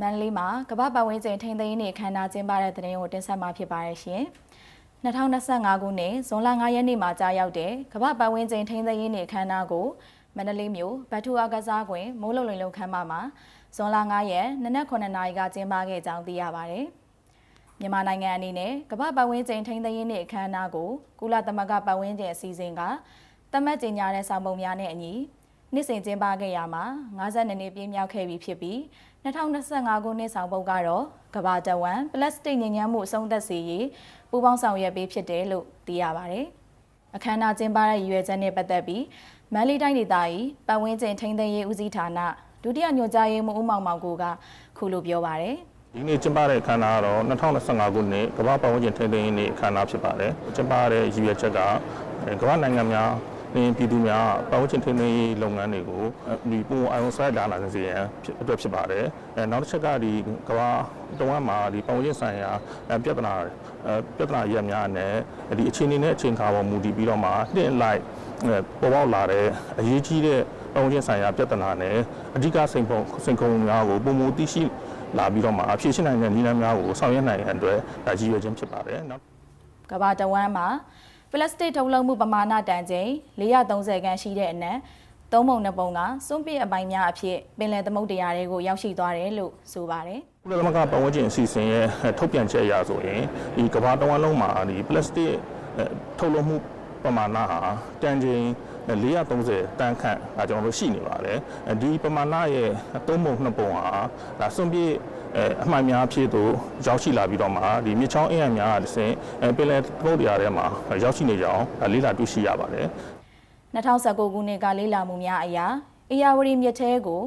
မန္တလေးမှာကမ္ဘာပတ်ဝန်းကျင်ထိန်းသိမ်းရေးနေ့အခမ်းအနားကျင်းပတဲ့တဲ့ရင်ကိုတင်ဆက်မှာဖြစ်ပါရရှင်။2025ခုနှစ်ဇွန်လ9ရက်နေ့မှာကြာရောက်တဲ့ကမ္ဘာပတ်ဝန်းကျင်ထိန်းသိမ်းရေးနေ့အခမ်းအနားကိုမန္တလေးမြို့ဗတ်ထူအားကစားကွင်းမိုးလုံလုံလုံခမ်းမမှာဇွန်လ9ရက်နနက်9နာရီကကျင်းပခဲ့ကြောင်းသိရပါဗျ။မြန်မာနိုင်ငံအနေနဲ့ကမ္ဘာပတ်ဝန်းကျင်ထိန်းသိမ်းရေးနေ့အခမ်းအနားကိုကုလသမဂ္ဂပတ်ဝန်းကျင်အစည်းအဝေးကတမတ်ကျင်ညာတဲ့ဆောင်ပုံများနဲ့အညီ နှစ်စဉ်ကျင်းပခဲ့ရမှာ52နှစ်ပြည့်မြောက်ခဲ့ပြီဖြစ်ပြီး2025ခုနှစ်ဆောင်ပုဒ်ကတော့ကဘာတဝမ်ပလတ်စတစ်ညဉ့်ညမ်းမှုအဆုံးသတ်စေရေးပူးပေါင်းဆောင်ရွက်ပေးဖြစ်တယ်လို့သိရပါတယ်။အခမ်းအနားကျင်းပတဲ့ရည်ရွယ်ချက်နဲ့ပတ်သက်ပြီးမန္တလေးတိုင်းဒေသကြီးပတ်ဝန်းကျင်ထိန်းသိမ်းရေးဦးစီးဌာနဒုတိယညွှန်ကြားရေးမှူးဦးမောင်မောင်ကိုကခုလိုပြောပါတယ်။ဒီနေ့ကျင်းပတဲ့အခမ်းအနားကတော့2025ခုနှစ်ကမ္ဘာ့ပတ်ဝန်းကျင်ထိန်းသိမ်းရေးနေ့အခမ်းအနားဖြစ်ပါတယ်။ကျင်းပတဲ့ရည်ရွယ်ချက်ကအဲကမ္ဘာနိုင်ငံများ နေပြည်သူများပတ်ဝန်းကျင်ထိန်းသိမ်းရေးလုပ်ငန်းတွေကိုဒီပုံအအောင်ဆိုင်လာလာစေရန်ဖြစ်အတွက်ဖြစ်ပါတယ်။အဲနောက်တစ်ချက်ကဒီကမ္ဘာတဝမ်းမှာဒီပတ်ဝန်းကျင်ဆိုင်ရာအဲပြဿနာအဲပြဿနာရက်များနဲ့ဒီအခြေအနေနဲ့အချိန်ခါပေါ်မူတည်ပြီးတော့မှတစ်လိုက်အဲပေါ်ပေါက်လာတဲ့အရေးကြီးတဲ့ပတ်ဝန်းကျင်ဆိုင်ရာပြဿနာနဲ့အဓိကစိန်ဖုံစိန်ခုံများကိုပုံမူသိရှိလာပြီးတော့မှအဖြစ်ရှိနိုင်တဲ့နည်းလမ်းများကိုဆောင်ရွက်နိုင်ရန်အတွက်ဒါကြီးရွယ်ခြင်းဖြစ်ပါတယ်။နောက်ကမ္ဘာတဝမ်းမှာ ပလတ်စတစ်ထုတ်လုပ်မှုပမာဏတန်ချိန်430ခန်းရှိတဲ့အနက်သုံးပုံနှစ်ပုံကစွန့်ပစ်အပိုင်းများအဖြစ်ပင်လယ်သမုဒ္ဒရာတွေကိုရောက်ရှိသွားတယ်လို့ဆိုပါတယ်ကုလသမဂ္ဂပတ်ဝန်းကျင်အစီအစဉ်ရဲ့ထုတ်ပြန်ချက်အရဆိုရင်ဒီကမ္ဘာတဝန်းလုံးမှာဒီပလတ်စတစ်ထုတ်လုပ်မှုပမာဏဟာတန်ချိန် 430တန်းခန့်ဒါကျွန်တော်တို့ရှိနေပါတယ်။ဒီပမာဏရဲ့သုံးပုံနှစ်ပုံဟာဒါစွန့်ပစ်အဲအမှန်များဖြစ်သူရောက်ရှိလာပြီးတော့မှဒီမြစ်ချောင်းအင်းအံများအစဉ်ပင်လယ်သမုဒ္ဒရာထဲမှာရောက်ရှိနေကြအောင်ဒါလေးလာတွေ့ရှိရပါတယ်။2019ခုနှစ်ကလေးလာမှုများအရာအေယာဝတီမြစ်ထဲကို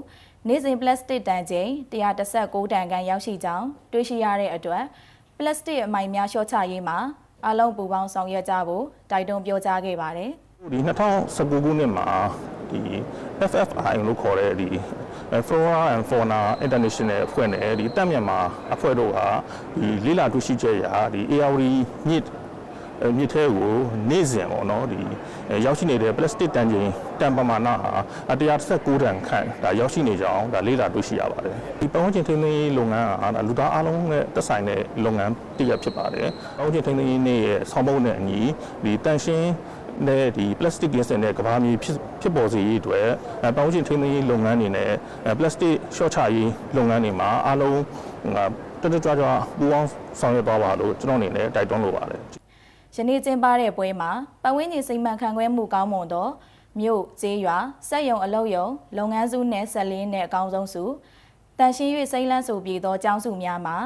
နေ့စဉ်ပလတ်စတစ်တန်ချိန်116တန်ကန်ရောက်ရှိကြောင်းတွေ့ရှိရတဲ့အတွက်ပလတ်စတစ်အမိုင်များလျှော့ချရေးမှာအလုံးပူပေါင်းဆောင်ရွက်ကြဖို့တိုက်တွန်းပြောကြားခဲ့ပါတယ်။ ဒီ2019ခုနှစ်မှာဒီ FFI လို့ခေါ်တဲ့ဒီ Flora and Fauna International အဖွဲ့နဲ့ဒီတက်မြန်မာအဖွဲ့တို့ဟာဒီလေးလာတွေ့ရှိချက်ရာဒီ ARD မြစ်အဲမြစ်ထဲကိုနေ့စဉ်ပေါ့နော်ဒီအဲရောက်ရှိနေတဲ့ plastic တန်ချိန်တန်ပမာဏဟာ139တန်ခန့်ဒါရောက်ရှိနေကြအောင်ဒါလေးလာတွေ့ရှိရပါတယ်ဒီပတ်ဝန်းကျင်ထိန်းသိမ်းရေးလုပ်ငန်းဟာဒါလူသားအလုံးနဲ့သက်ဆိုင်တဲ့လုပ်ငန်းတစ်ရပ်ဖြစ်ပါတယ်ပတ်ဝန်းကျင်ထိန်းသိမ်းရေးနေ့ရဲ့ဆောင်းပုံးနဲ့အညီဒီတန်ရှင်း နဲ့ဒီ plastic ကင်းစင်တဲ့ကဘာမြေဖြစ်ဖြစ်ပေါ်စေရေးအတွက်အဲပတ်ဝန်းကျင်ထိန်းသိမ်းရေးလုပ်ငန်းတွေနဲ့အဲ plastic ရှော့ချရေးလုပ်ငန်းတွေမှာအားလုံးငါတက်တက်ကြွကြွပူးပေါင်းဆောင်ရွက်သွားပါလို့ကျွန်တော်အနေနဲ့တိုက်တွန်းလိုပါတယ်ယနေ့ကျင်းပတဲ့ပွဲမှာပတ်ဝန်းကျင်စိတ်မှန်ခံခွဲမှုကောင်းမွန်သောမြို့ကျေးရွာစက်ရုံအလုပ်ရုံလုပ်ငန်းစုနဲ့ဆက်လင်းနဲ့အကောင်းဆုံးစုတန်ရှင်း၍စိမ့်လန်းဆိုပြေသောကျောင်းစုများမှာ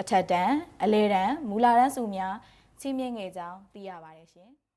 အထက်တန်းအလေတန်းမူလာတန်းစုများချင်းမြင့်ငယ်ကြောင်းသိရပါတယ်ရှင်။